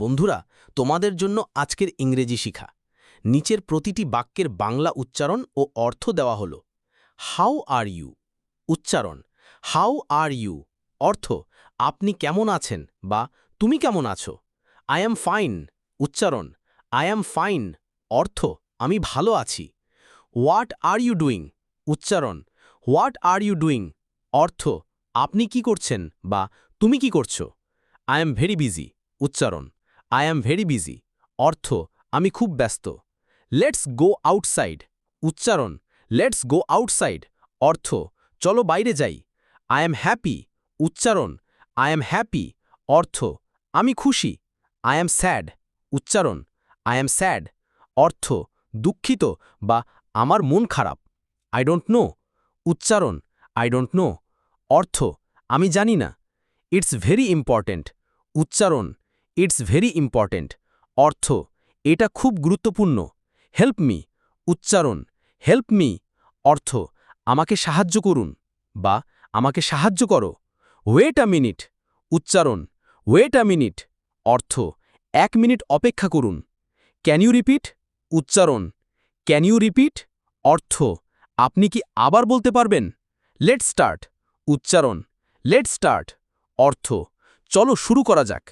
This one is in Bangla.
বন্ধুরা, তোমাদের জন্য আজকের ইংরেজি শিখা। নিচের প্রতিটি বাক্যের বাংলা উচ্চারণ ও অর্থ দেওয়া হলো। How are you? উচ্চারণ, হাউ আর ইউ। অর্থ, আপনি কেমন আছেন বা তুমি কেমন আছো? I am fine. উচ্চারণ, আই অ্যাম ফাইন। অর্থ, আমি ভালো আছি। What are you doing? উচ্চারণ, হোয়াট আর ইউ ডুইং? অর্থ, আপনি কি করছেন বা তুমি কি করছ? I am very busy. উচ্চারণ আই অ্যাম ভেরি বিজি অর্থ, আমি খুব ব্যস্ত। লেটস গো আউটসাইড উচ্চারণ লেটস গো আউটসাইড অর্থ, চলো বাইরে যাই। আই এম হ্যাপি উচ্চারণ আই এম হ্যাপি অর্থ, আমি খুশি। আই এম স্যাড উচ্চারণ আই এম স্যাড অর্থ, দুঃখিত বা আমার মন খারাপ। আই ডোন্ট নো উচ্চারণ আই ডোন্ট নো অর্থ, আমি জানি না। ইটস ভেরি ইম্পর্ট্যান্ট উচ্চারণ ইটস ভেরি ইম্পর্ট্যান্ট অর্থ, এটা খুব গুরুত্বপূর্ণ। হেল্প মি উচ্চারণ হেল্প মি অর্থ, আমাকে সাহায্য করুন বা আমাকে সাহায্য করো। ওয়েট আ মিনিট উচ্চারণ ওয়েট আ মিনিট অর্থ, এক মিনিট অপেক্ষা করুন। ক্যান ইউ রিপিট উচ্চারণ ক্যান ইউ রিপিট অর্থ, আপনি কি আবার বলতে পারবেন? লেট স্টার্ট উচ্চারণ লেট স্টার্ট অর্থ, চলো শুরু করা যাক।